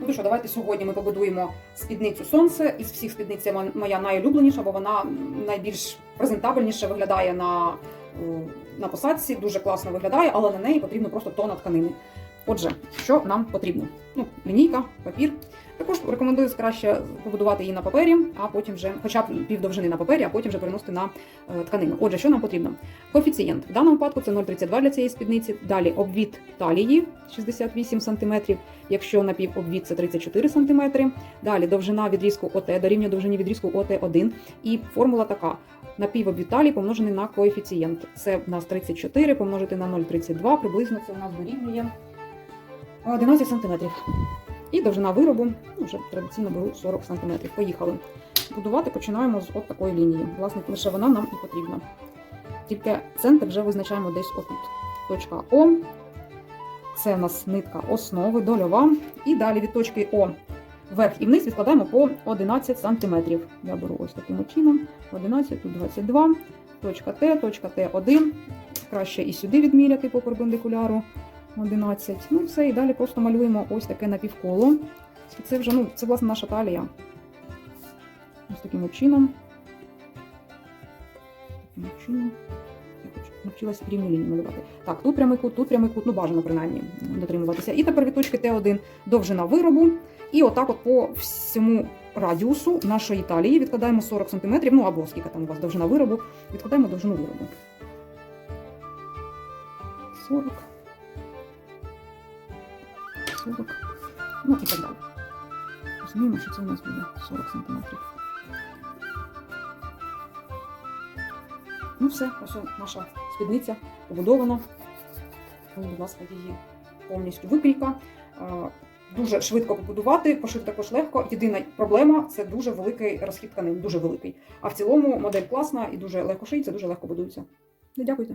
Ну що, давайте сьогодні ми побудуємо спідницю сонце. Із всіх спідниць це моя найулюбленіша, бо вона найбільш презентабельніше виглядає на, на посадці, дуже класно виглядає, але на неї потрібно просто тона тканини. Отже, що нам потрібно? Ну, лінійка, папір. Також рекомендую краще побудувати її на папері, а потім вже, хоча б півдовжини на папері, а потім вже переносити на е, тканину. Отже, що нам потрібно? Коефіцієнт. В даному випадку це 0,32 для цієї спідниці. Далі обвід талії 68 см, якщо напівобвід це 34 см. Далі довжина відрізку ОТ дорівнює довжині відрізку ОТ1. І формула така: напівобвід талії помножений на коефіцієнт. Це в нас 34 помножити на 0,32, приблизно це у нас дорівнює 11 см. І довжина виробу, ну, вже традиційно беру 40 см. Поїхали. Будувати починаємо з от такої лінії. Власне, лише вона нам і потрібна. Тільки центр вже визначаємо десь отут. Точка О. Це в нас нитка основи, дольова. І далі від точки О вверх і вниз відкладаємо по 11 см. Я беру ось таким чином. 11, тут 22. Точка Т, точка Т1. Краще і сюди відміряти по перпендикуляру. 11. Ну все, і далі просто малюємо ось таке напівколо. Це вже, ну, це власне наша талія. Ось таким чином. Таким чином. Навчилася рівні лінії малювати. Так, тут прямий кут, тут прямий кут, ну бажано принаймні дотримуватися. І тепер від точки Т1 довжина виробу. І отак от по всьому радіусу нашої талії відкладаємо 40 см, ну або скільки там у вас довжина виробу, відкладаємо довжину виробу. 40. 40. Ну і так далі. Розуміємо, що це у нас буде 40 см. Ну все, ось наша спідниця побудована. Ось, будь ласка, її повністю викрійка. Дуже швидко побудувати, пошити також легко. Єдина проблема це дуже великий розхід тканин, дуже великий. А в цілому модель класна і дуже легко шиється, дуже легко будується. Дякуйте.